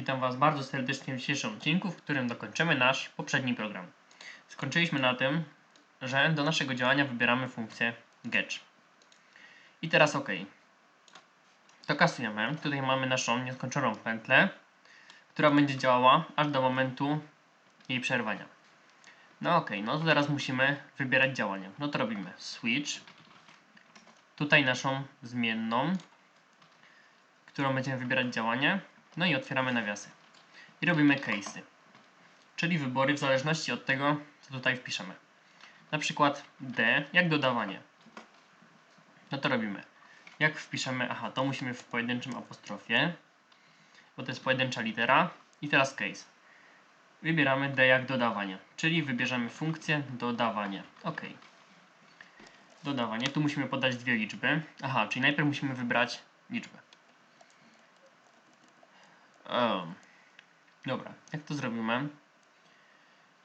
Witam Was bardzo serdecznie w dzisiejszym odcinku, w którym dokończymy nasz poprzedni program. Skończyliśmy na tym, że do naszego działania wybieramy funkcję getch. I teraz OK. To kasujemy. Tutaj mamy naszą nieskończoną pętlę, która będzie działała aż do momentu jej przerwania. No OK, no to teraz musimy wybierać działanie. No to robimy switch. Tutaj naszą zmienną, którą będziemy wybierać działanie. No i otwieramy nawiasy. I robimy case'y. Czyli wybory w zależności od tego, co tutaj wpiszemy. Na przykład D, jak dodawanie. No to robimy. Jak wpiszemy, aha, to musimy w pojedynczym apostrofie, bo to jest pojedyncza litera. I teraz case. Wybieramy D jak dodawanie, czyli wybierzemy funkcję dodawanie. OK. Dodawanie. Tu musimy podać dwie liczby. Aha, czyli najpierw musimy wybrać liczbę. O. Dobra, jak to zrobimy?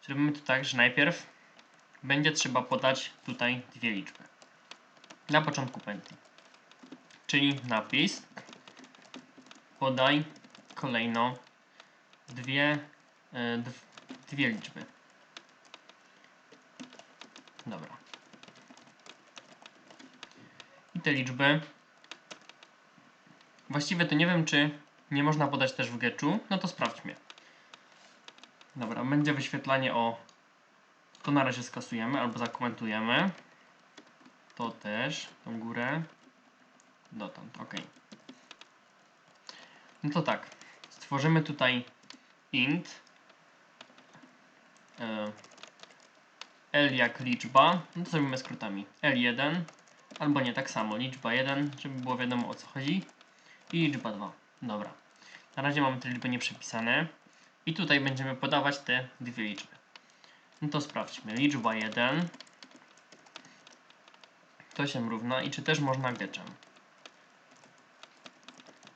Zrobimy to tak, że najpierw będzie trzeba podać tutaj dwie liczby. Na początku pętli. Czyli napis podaj kolejno dwie, e, dw, dwie liczby. Dobra. I te liczby właściwie to nie wiem czy nie można podać też w getchu, no to sprawdźmy. Dobra, będzie wyświetlanie o... To na razie skasujemy albo zakomentujemy. To też, tą górę. Dotąd, ok. No to tak, stworzymy tutaj int e, l jak liczba, no to zrobimy skrótami l1 albo nie tak samo, liczba 1, żeby było wiadomo o co chodzi i liczba 2. Dobra. Na razie mamy te liczby nieprzepisane. I tutaj będziemy podawać te dwie liczby. No to sprawdźmy. Liczba 1 to się równa i czy też można getchem.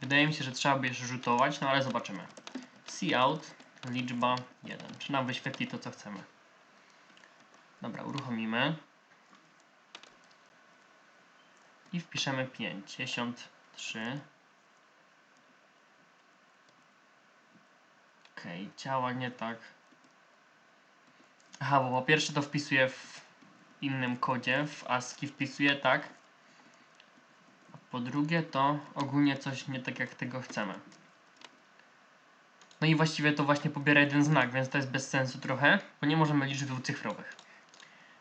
Wydaje mi się, że trzeba by jeszcze rzutować, no ale zobaczymy. Cout liczba 1. Czy nam wyświetli to, co chcemy. Dobra, uruchomimy. I wpiszemy 53. Okej, okay, działa nie tak. Aha, bo po pierwsze to wpisuję w innym kodzie, w ASCII wpisuję tak. A po drugie to ogólnie coś nie tak jak tego chcemy. No i właściwie to właśnie pobiera jeden znak, więc to jest bez sensu trochę, bo nie możemy liczyć dwucyfrowych.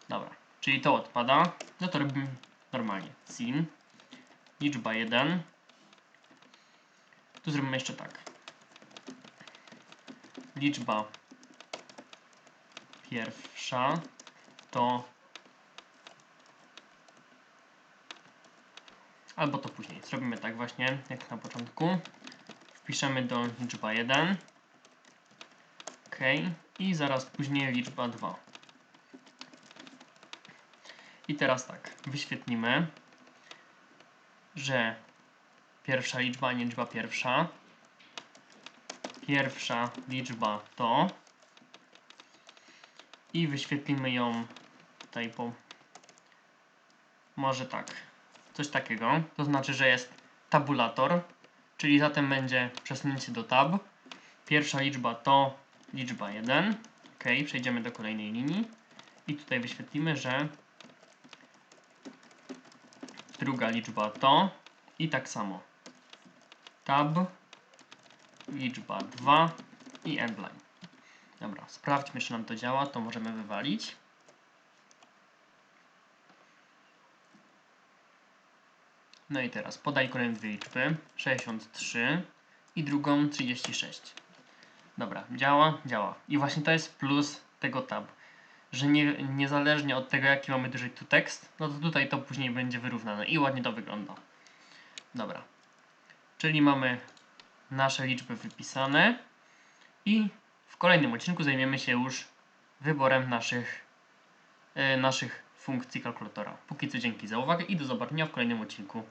Dobra, czyli to odpada. No to robimy normalnie. Sin. Liczba 1. Tu zrobimy jeszcze tak liczba pierwsza to albo to później. Zrobimy tak właśnie, jak na początku. Wpiszemy do liczba 1. OK. I zaraz później liczba 2. I teraz tak, wyświetlimy, że pierwsza liczba, nie liczba pierwsza, pierwsza liczba to. I wyświetlimy ją tutaj po może tak, coś takiego, to znaczy, że jest tabulator, czyli zatem będzie przesunięcie do tab. Pierwsza liczba to liczba 1. Ok, przejdziemy do kolejnej linii. I tutaj wyświetlimy, że druga liczba to i tak samo. Tab liczba 2 i endline. Dobra, sprawdźmy, czy nam to działa, to możemy wywalić. No i teraz podaj kolejne dwie liczby, 63 i drugą 36. Dobra, działa, działa. I właśnie to jest plus tego tab, że nie, niezależnie od tego, jaki mamy duży tu tekst, no to tutaj to później będzie wyrównane i ładnie to wygląda. Dobra, czyli mamy nasze liczby wypisane i w kolejnym odcinku zajmiemy się już wyborem naszych, yy, naszych funkcji kalkulatora. Póki co dzięki za uwagę i do zobaczenia w kolejnym odcinku.